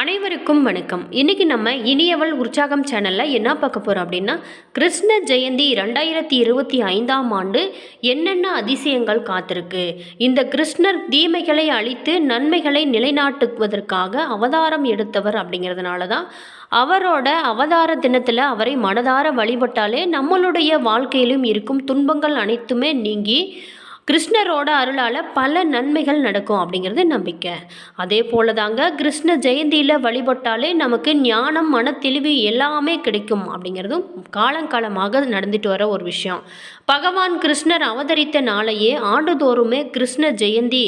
அனைவருக்கும் வணக்கம். இன்றைக்கி நம்ம இனியவள் உற்சாகம் சேனலில் என்ன பார்க்க போகிறோம் அப்படின்னா கிருஷ்ண ஜெயந்தி ரெண்டாயிரத்தி இருபத்தி ஐந்தாம் ஆண்டு என்னென்ன அதிசயங்கள் காத்திருக்கு? இந்த கிருஷ்ணர் தீமைகளை அழித்து நன்மைகளை நிலைநாட்டுவதற்காக அவதாரம் எடுத்தவர் அப்படிங்கிறதுனால தான் அவரோட அவதார தினத்தில் அவரை மனதார வழிபட்டாலே நம்மளுடைய வாழ்க்கையிலும் இருக்கும் துன்பங்கள் அனைத்துமே நீங்கி கிருஷ்ணரோட அருளால் பல நன்மைகள் நடக்கும் அப்படிங்கிறது நம்பிக்கை. அதே போல தாங்க கிருஷ்ண ஜெயந்தியில் வழிபட்டாலே நமக்கு ஞானம் மனத்தெளிவு எல்லாமே கிடைக்கும் அப்படிங்கிறதும் காலங்காலமாக நடந்துட்டு வர ஒரு விஷயம். பகவான் கிருஷ்ணர் அவதரித்த நாளையே ஆண்டுதோறுமே கிருஷ்ண ஜெயந்தி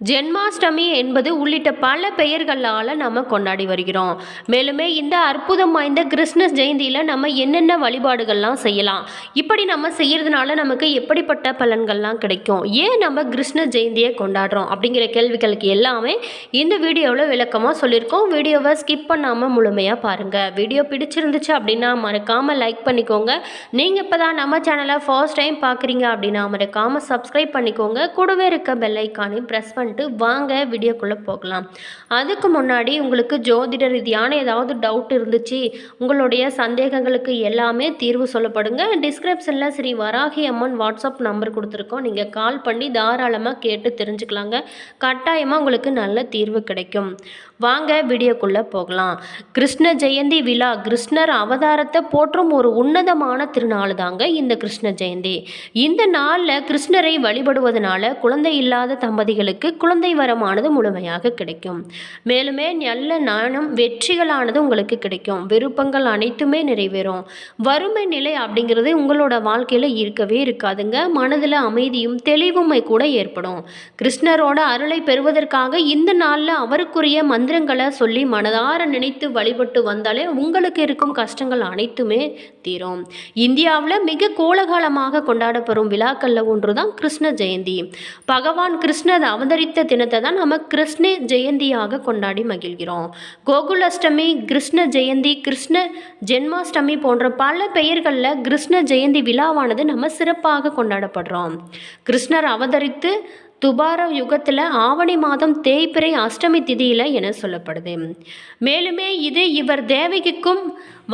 ஜென்மாஷ்டமி என்பது உள்ளிட்ட பல பெயர்களால் நம்ம கொண்டாடி வருகிறோம். மேலுமே இந்த அற்புதம் வாய்ந்த கிருஷ்ண ஜெயந்தியில் நம்ம என்னென்ன வழிபாடுகள்லாம் செய்யலாம்? இப்படி நம்ம செய்கிறதுனால நமக்கு எப்படிப்பட்ட பலன்கள்லாம் கிடைக்கும்? ஏன் நம்ம கிருஷ்ண ஜெயந்தியை கொண்டாடுறோம்? அப்படிங்கிற கேள்விகளுக்கு எல்லாமே இந்த வீடியோவில் விளக்கமாக சொல்லியிருக்கோம். வீடியோவை ஸ்கிப் பண்ணாமல் முழுமையாக பாருங்கள் வீடியோ பிடிச்சிருந்துச்சு அப்படின்னா மறக்காமல் லைக் பண்ணிக்கோங்க. நீங்கள் இப்போ தான் நம்ம சேனலை ஃபர்ஸ்ட் டைம் பார்க்குறீங்க அப்படின்னா மறக்காமல் சப்ஸ்கிரைப் பண்ணிக்கோங்க. கூடவே இருக்க பெல் ப்ரெஸ் பண்ணி பண்ணிட்டு வாங்க வீடியோக்குள்ளே போகலாம். அதுக்கு முன்னாடி உங்களுக்கு ஜோதிட ரீதியான ஏதாவது டவுட் இருந்துச்சு உங்களுடைய சந்தேகங்களுக்கு எல்லாமே தீர்வு சொல்லப்படுங்க. டிஸ்கிரிப்ஷனில் ஸ்ரீ வராகி அம்மன் வாட்ஸ்அப் நம்பர் கொடுத்துருக்கோம். நீங்கள் கால் பண்ணி தாராளமாக கேட்டு தெரிஞ்சுக்கலாங்க. கட்டாயமாக உங்களுக்கு நல்ல தீர்வு கிடைக்கும். வாங்க வீடியோக்குள்ளே போகலாம். கிருஷ்ண ஜெயந்தி விழா கிருஷ்ணர் அவதாரத்தை போற்றும் ஒரு உன்னதமான திருநாள் தாங்க இந்த கிருஷ்ண ஜெயந்தி. இந்த நாளில் கிருஷ்ணரை வழிபடுவதனால குழந்தை இல்லாத தம்பதிகளுக்கு குழந்தை வரமானது முழுமையாக கிடைக்கும். மேலுமே நல்ல நாணம் வெற்றிகளானது உங்களுக்கு கிடைக்கும். விருப்பங்கள் அனைத்துமே நிறைவேறும். வறுமை நிலை அப்படிங்கிறது உங்களோட வாழ்க்கையில் இருக்கவே இருக்காதுங்க. மனதில் அமைதியும் தெளிவுமை கூட ஏற்படும். கிருஷ்ணரோட அருளை பெறுவதற்காக இந்த நாளில் அவருக்குரிய மந்திரங்களை சொல்லி மனதார நினைத்து வழிபட்டு வந்தாலே உங்களுக்கு இருக்கும் கஷ்டங்கள் அனைத்துமே தீரும். இந்தியாவில் மிக கோலகாலமாக கொண்டாடப்படும் விழாக்களில் ஒன்று தான் கிருஷ்ண ஜெயந்தி. பகவான் கிருஷ்ணர் அவதரித்த தினத்தை தான் நம்ம கிருஷ்ண ஜெயந்தியாக கொண்டாடி மகிழ்கிறோம். கோகுலாஷ்டமி கிருஷ்ண ஜெயந்தி கிருஷ்ண ஜென்மாஷ்டமி போன்ற பல பெயர்களில் கிருஷ்ண ஜெயந்தி விழாவானது நம்ம சிறப்பாக கொண்டாடப்படுறோம். கிருஷ்ணர் அவதரித்து துபார யுகத்தில் ஆவணி மாதம் தேய்பிறை அஷ்டமி திதியில் என சொல்லப்படுது. மேலுமே இது இவர் தேவகிக்கும்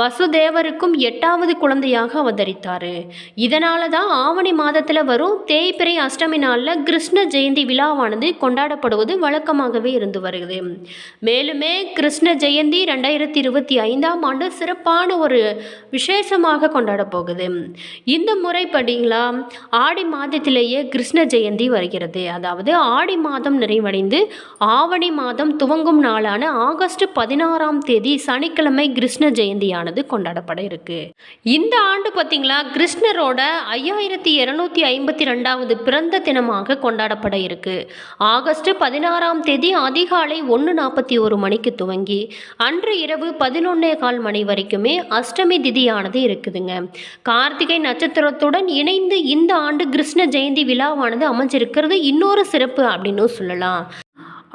வசுதேவருக்கும் எட்டாவது குழந்தையாக அவதரித்தார். இதனால தான் ஆவணி மாதத்தில் வரும் தேய்பிறை அஷ்டமி நாளில் கிருஷ்ண ஜெயந்தி விழாவானது கொண்டாடப்படுவது வழக்கமாகவே இருந்து வருகிறது. மேலுமே கிருஷ்ண ஜெயந்தி ரெண்டாயிரத்தி இருபத்தி ஐந்தாம் ஆண்டு சிறப்பான ஒரு விசேஷமாக கொண்டாட போகுது. இந்த முறைப்படிங்களா ஆடி மாதத்திலேயே கிருஷ்ண ஜெயந்தி வருகிறது. அதாவது ஆடி மாதம் நிறைவடைந்து ஆவணி மாதம் துவங்கும் நாளான ஆகஸ்ட் பதினாறாம் தேதி சனிக்கிழமை கிருஷ்ண ஜெயந்தியானது கொண்டாடப்பட இருக்கு. இந்த ஆண்டு பார்த்தீங்களா கிருஷ்ணரோட ஐயாயிரத்தி இருநூத்தி ஐம்பத்தி ரெண்டாவது பிறந்த தினமாக கொண்டாடப்பட இருக்கு. ஆகஸ்ட் பதினாறாம் தேதி அதிகாலை ஒன்று நாற்பத்தி ஒரு மணிக்கு துவங்கி அன்று இரவு பதினொன்னே கால் மணி வரைக்குமே அஷ்டமி திதியானது இருக்குதுங்க. கார்த்திகை நட்சத்திரத்துடன் இணைந்து இந்த ஆண்டு கிருஷ்ண ஜெயந்தி விழாவானது அமைஞ்சிருக்கிறது. இன்னொரு சிறப்பு அப்படின்னும் சொல்லலாம்.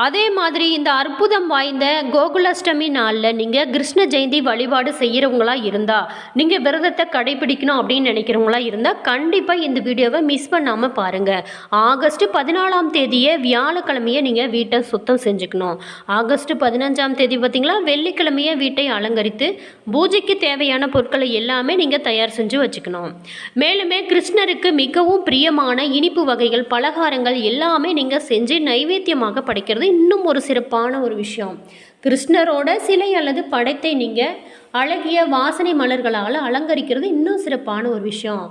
அதே மாதிரி இந்த அற்புதம் வாய்ந்த கோகுலாஷ்டமி நாளில் நீங்கள் கிருஷ்ண ஜெயந்தி வழிபாடு செய்கிறவங்களா இருந்தால் நீங்கள் விரதத்தை கடைபிடிக்கணும் அப்படின்னு நினைக்கிறவங்களா இருந்தால் கண்டிப்பாக இந்த வீடியோவை மிஸ் பண்ணாமல் பாருங்கள் ஆகஸ்ட் பதினாலாம் தேதியை வியாழக்கிழமையே நீங்கள் வீட்டை சுத்தம் செஞ்சுக்கணும். ஆகஸ்ட் பதினஞ்சாம் தேதி பார்த்தீங்களா? வெள்ளிக்கிழமையை வீட்டை அலங்கரித்து பூஜைக்கு தேவையான பொருட்களை எல்லாமே நீங்கள் தயார் செஞ்சு வச்சுக்கணும். மேலுமே கிருஷ்ணருக்கு மிகவும் பிரியமான இனிப்பு வகைகள் பலகாரங்கள் எல்லாமே நீங்கள் செஞ்சு நைவேத்தியமாக படைக்கிறது இன்னும் ஒரு சிறப்பான ஒரு விஷயம். கிருஷ்ணரோட சிலை அல்லது படத்தை நீங்கள் அழகிய வாசனை மலர்களால் அலங்கரிக்கிறது இன்னும் சிறப்பான ஒரு விஷயம்.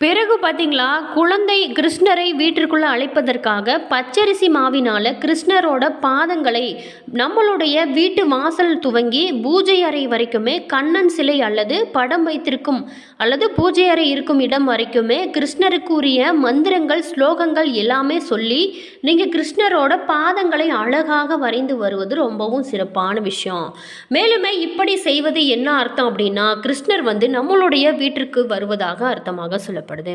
பிறகு பார்த்தீங்களா குழந்தை கிருஷ்ணரை வீட்டிற்குள்ளே அழைப்பதற்காக பச்சரிசி மாவினால் கிருஷ்ணரோட பாதங்களை நம்மளுடைய வீட்டு வாசல் துவங்கி பூஜை அறை வரைக்குமே கண்ணன் சிலை அல்லது படம் வைத்திருக்கும் அல்லது பூஜை அறை இருக்கும் இடம் வரைக்குமே கிருஷ்ணருக்கு உரிய மந்திரங்கள் ஸ்லோகங்கள் எல்லாமே சொல்லி நீங்கள் கிருஷ்ணரோட பாதங்களை அழகாக வரைந்து வருவது ரொம்பவும் சிறப்பான விஷயம். மேலுமே இப்படி செய்வது என்ன அர்த்தம் அப்படின்னா கிருஷ்ணர் வந்து நம்மளுடைய வீட்டிற்கு வருவதாக அர்த்தமாக சொல்லப்படுது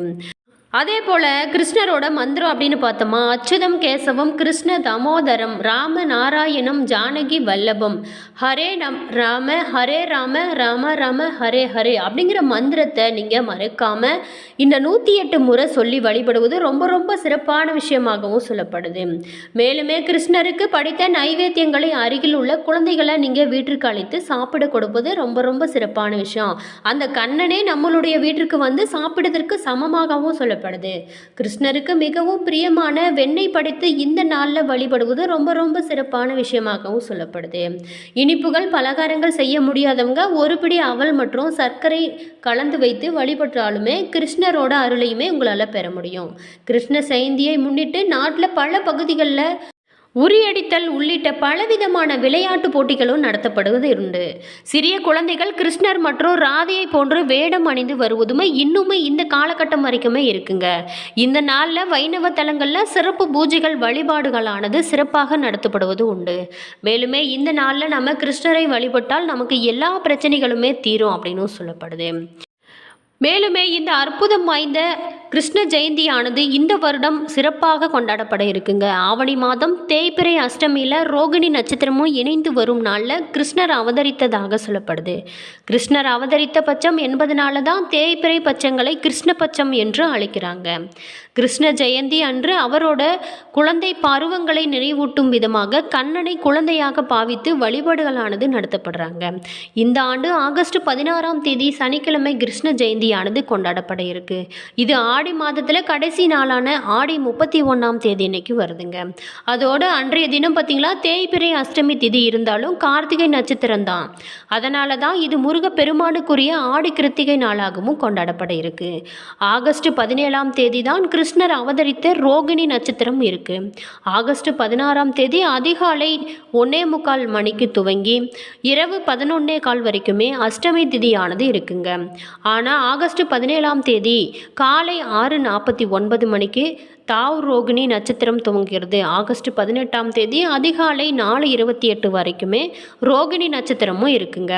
அதே போல் கிருஷ்ணரோட மந்திரம் அப்படின்னு பார்த்தோமா? அச்சுதம் கேசவம் கிருஷ்ண தாமோதரம் ராம நாராயணம் ஜானகி வல்லபம். ஹரே நம் ராம ஹரே ராம ராம ராம ஹரே ஹரே அப்படிங்கிற மந்திரத்தை நீங்கள் மறக்காமல் இந்த நூற்றி எட்டு முறை சொல்லி வழிபடுவது ரொம்ப ரொம்ப சிறப்பான விஷயமாகவும் சொல்லப்படுது. மேலுமே கிருஷ்ணருக்கு படித்த நைவேத்தியங்களை அருகில் உள்ள குழந்தைகளை நீங்கள் வீட்டிற்கு அழைத்து சாப்பிட கொடுப்பது ரொம்ப ரொம்ப சிறப்பான விஷயம். அந்த கண்ணனே நம்மளுடைய வீட்டிற்கு வந்து சாப்பிடுவதற்கு சமமாகவும் சொல்லப்படுது. கிருஷ்ணருக்கு மிகவும் பிரியமான வெண்ணெய் படைத்து இந்த நாளில் வழிபடுவது ரொம்ப ரொம்ப சிறப்பான விஷயமாகவும் சொல்லப்படுது. இனிப்புகள் பலகாரங்கள் செய்ய முடியாதவங்க ஒரு பிடி அவல் மற்றும் சர்க்கரை கலந்து வைத்து வழிபட்டாலுமே கிருஷ்ணரோட அருளையுமே உங்களால் பெற முடியும். கிருஷ்ண ஜெயந்தியை முன்னிட்டு நாட்டில் பல பகுதிகளில் உரியடித்தல் உள்ளிட்ட பலவிதமான விளையாட்டு போட்டிகளும் நடத்தப்படுவது உண்டு. சிறிய குழந்தைகள் கிருஷ்ணர் மற்றும் ராதையை போன்று வேடம் அணிந்து வருவதுமே இன்னுமே இந்த காலகட்டம் வரைக்குமே இருக்குங்க. இந்த நாளில் வைணவ தலங்களில் சிறப்பு பூஜைகள் வழிபாடுகளானது சிறப்பாக நடத்தப்படுவது உண்டு. மேலுமே இந்த நாளில் நம்ம கிருஷ்ணரை வழிபட்டால் நமக்கு எல்லா பிரச்சனைகளுமே தீரும் அப்படின்னு சொல்லப்படுது. மேலுமே இந்த அற்புதம் வாய்ந்த கிருஷ்ண ஜெயந்தியானது இந்த வருடம் சிறப்பாக கொண்டாடப்பட இருக்குங்க. ஆவணி மாதம் தேய்பிறை அஷ்டமியில் ரோகிணி நட்சத்திரமும் இணைந்து வரும் நாளில் கிருஷ்ணர் அவதரித்ததாக சொல்லப்படுது. கிருஷ்ணர் அவதரித்த பட்சம் என்பதனால தான் தேய்பிறை பட்சங்களை கிருஷ்ண பட்சம் என்று அழைக்கிறாங்க. கிருஷ்ண ஜெயந்தி அன்று அவரோட குழந்தை பருவங்களை நினைவூட்டும் விதமாக கண்ணனை குழந்தையாக பாவித்து வழிபாடுகளானது நடத்தப்படுறாங்க. இந்த ஆண்டு ஆகஸ்ட் பதினாறாம் தேதி சனிக்கிழமை கிருஷ்ண ஜெயந்தியானது கொண்டாடப்பட இருக்கு. இது ஆ ஆடி மாதத்தில் கடைசி நாளான ஆடி முப்பத்தி ஒன்றாம் தேதி இன்னைக்கு வருதுங்க. அதோட அன்றைய தினம் பார்த்தீங்களா தேய்பிறை அஷ்டமி திதி இருந்தாலும் கார்த்திகை நட்சத்திரம் தான். அதனால தான் இது முருக பெருமானுக்குரிய ஆடி கிருத்திகை நாளாகவும் கொண்டாடப்பட இருக்கு. ஆகஸ்ட் பதினேழாம் தேதி தான் கிருஷ்ணர் அவதரித்த ரோகிணி நட்சத்திரம் இருக்கு. ஆகஸ்ட் பதினாறாம் தேதி அதிகாலை ஒன்னே முக்கால் மணிக்கு துவங்கி இரவு பதினொன்னே கால் வரைக்குமே அஷ்டமி திதியானது இருக்குங்க. ஆனால் ஆகஸ்ட் பதினேழாம் தேதி காலை ஆறு நாற்பத்தி ஒன்பது மணிக்கு தாவ் ரோகிணி நட்சத்திரம் துவங்குகிறது ஆகஸ்ட் பதினெட்டாம் தேதி அதிகாலை நாலு இருபத்தி எட்டு வரைக்குமே ரோகிணி நட்சத்திரமும் இருக்குங்க.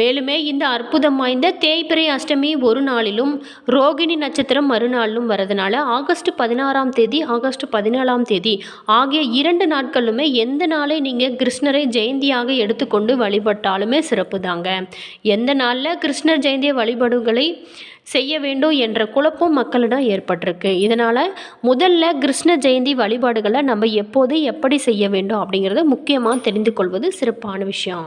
மேலுமே இந்த அற்புதம் வாய்ந்த தேய்பிரை அஷ்டமி ஒரு நாளிலும் ரோகிணி நட்சத்திரம் மறுநாளிலும் வரதுனால ஆகஸ்ட் பதினாறாம் தேதி ஆகஸ்ட் பதினேழாம் தேதி ஆகிய இரண்டு நாட்களுமே எந்த நாளை நீங்கள் கிருஷ்ணரை ஜெயந்தியாக எடுத்துக்கொண்டு வழிபட்டாலுமே சிறப்பு தாங்க எந்த நாளில் கிருஷ்ணர் ஜெயந்திய வழிபாடுகளை செய்ய வேண்டும் என்ற குழப்பம் மக்களிடம் ஏற்பட்டிருக்கு. இதனால் முதல்ல கிருஷ்ண ஜெயந்தி வழிபாடுகளை நம்ம எப்போது எப்படி செய்ய வேண்டும் அப்படிங்கிறத முக்கியமாக தெரிந்து கொள்வது சிறப்பான விஷயம்.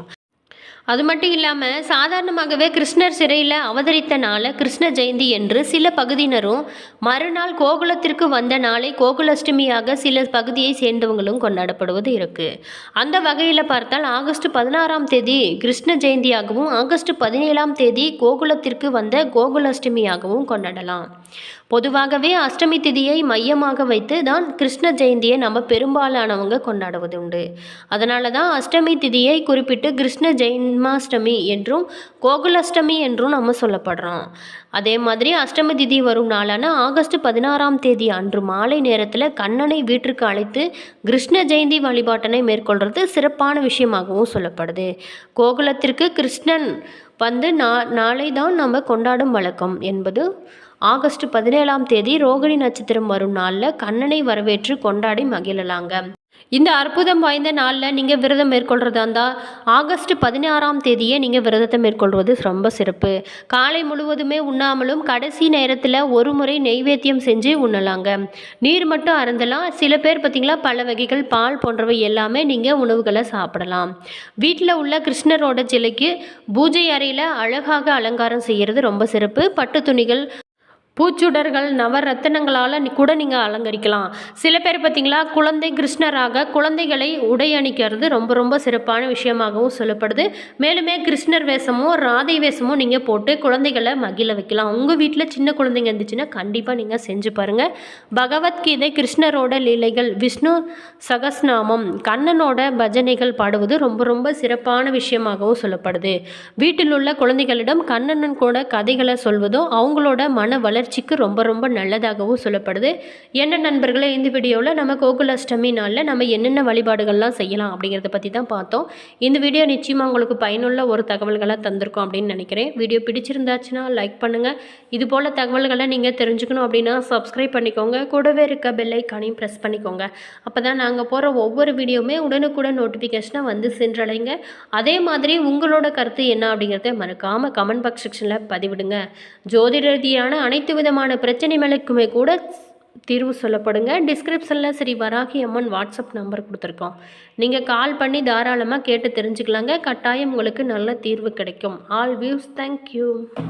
அது மட்டும் இல்லாமல் சாதாரணமாகவே கிருஷ்ணர் சிறையில் அவதரித்த நாளை கிருஷ்ண ஜெயந்தி என்று சில பகுதியினரும் மறுநாள் கோகுலத்திற்கு வந்த நாளை கோகுலஷ்டமியாக சில பகுதியை சேர்ந்தவங்களும் கொண்டாடப்படுவது இருக்குது அந்த வகையில் பார்த்தால் ஆகஸ்ட் பதினாறாம் தேதி கிருஷ்ண ஜெயந்தியாகவும் ஆகஸ்ட் பதினேழாம் தேதி கோகுலத்திற்கு வந்த கோகுலஷ்டமியாகவும் கொண்டாடலாம். பொதுவாகவே அஷ்டமி திதியை மையமாக வைத்து தான் கிருஷ்ண ஜெயந்தியை நம்ம பெரும்பாலானவங்க கொண்டாடுவது உண்டு அதனால தான் அஷ்டமி திதியை குறிப்பிட்டு கிருஷ்ண ஜெயன்மாஷ்டமி என்றும் கோகுலாஷ்டமி என்றும் நம்ம சொல்லப்படுறோம். அதே மாதிரி அஷ்டமி திதி வரும் நாளான ஆகஸ்ட் பதினாறாம் தேதி அன்று மாலை நேரத்தில் கண்ணனை வீட்டிற்கு அழைத்து கிருஷ்ண ஜெயந்தி வழிபாட்டினை மேற்கொள்கிறது சிறப்பான விஷயமாகவும் சொல்லப்படுது. கோகுலத்திற்கு கிருஷ்ணன் வந்து நா நாளை தான் நம்ம கொண்டாடும் வழக்கம் என்பது ஆகஸ்ட் பதினேழாம் தேதி ரோகிணி நட்சத்திரம் வரும் நாளில் கண்ணனை வரவேற்று கொண்டாடி மகிழலாங்க. இந்த அற்புதம் வாய்ந்த நாளில் நீங்கள் விரதம் மேற்கொள்கிறதா இருந்தால் ஆகஸ்ட் பதினாறாம் தேதியே நீங்கள் விரதத்தை மேற்கொள்வது ரொம்ப சிறப்பு. காலை முழுவதுமே உண்ணாமலும் கடைசி நேரத்தில் ஒரு முறை நெய்வேத்தியம் செஞ்சு உண்ணலாங்க. நீர் மட்டும் அருந்தலாம். சில பேர் பார்த்திங்களா பல வகைகள் பால் போன்றவை எல்லாமே நீங்கள் உணவுகளை சாப்பிடலாம். வீட்டில் உள்ள கிருஷ்ணரோட சிலைக்கு பூஜை அறையில் அழகாக அலங்காரம் செய்கிறது ரொம்ப சிறப்பு. பட்டு துணிகள் பூச்சுடர்கள் நவரத்தினங்களால் கூட நீங்கள் அலங்கரிக்கலாம். சில பேர் பார்த்தீங்களா குழந்தை கிருஷ்ணராக குழந்தைகளை உடை அணிக்கிறது ரொம்ப ரொம்ப சிறப்பான விஷயமாகவும் சொல்லப்படுது. மேலுமே கிருஷ்ணர் வேஷமும் ராதை வேஷமும் நீங்கள் போட்டு குழந்தைகளை மகிழ வைக்கலாம். உங்கள் வீட்டில் சின்ன குழந்தைங்க இருந்துச்சுன்னா கண்டிப்பாக நீங்கள் செஞ்சு பாருங்கள் பகவத்கீதை கிருஷ்ணரோட லீலைகள் விஷ்ணு சகஸ்நாமம் கண்ணனோட பஜனைகள் பாடுவது ரொம்ப ரொம்ப சிறப்பான விஷயமாகவும் சொல்லப்படுது. வீட்டில் உள்ள குழந்தைகளிடம் கண்ணனன் கூட கதைகளை சொல்வதும் அவங்களோட மன வளர்ச்சி வளர்ச்சிக்கு ரொம்ப ரொம்ப நல்லதாகவும் சொல்லப்படுது. என்ன நண்பர்களே இந்த வீடியோவில் நம்ம கோகுலாஷ்டமி நாளில் நம்ம என்னென்ன வழிபாடுகள்லாம் செய்யலாம் அப்படிங்கிறத பற்றி தான் பார்த்தோம். இந்த வீடியோ நிச்சயமாக உங்களுக்கு பயனுள்ள ஒரு தகவல்களாக தந்திருக்கோம் அப்படின்னு நினைக்கிறேன். வீடியோ பிடிச்சிருந்தாச்சுன்னா லைக் பண்ணுங்கள் இது போல் தகவல்களை நீங்கள் தெரிஞ்சுக்கணும் அப்படின்னா சப்ஸ்கிரைப் பண்ணிக்கோங்க. கூடவே இருக்க பெல்லைக்கானையும் ப்ரெஸ் பண்ணிக்கோங்க. அப்போ தான் நாங்கள் போகிற ஒவ்வொரு வீடியோவுமே உடனுக்குடன் நோட்டிஃபிகேஷனாக வந்து சென்றடைங்க. அதே மாதிரி உங்களோட கருத்து என்ன அப்படிங்கிறத மறக்காமல் கமெண்ட் பாக்ஸ் செக்ஷனில் பதிவிடுங்க. ஜோதிட ரீதியான அனைத்து விதமான பிரச்சனைகளுக்குமே கூட தீர்வு சொல்லப்படுங்க. டிஸ்கிரிப்ஷனில் ஸ்ரீ வராகி அம்மன் வாட்ஸ்அப் நம்பர் கொடுத்துருக்கோம். நீங்கள் கால் பண்ணி தாராளமாக கேட்டு தெரிஞ்சுக்கலாங்க. கட்டாயம் உங்களுக்கு நல்ல தீர்வு கிடைக்கும். All views thank you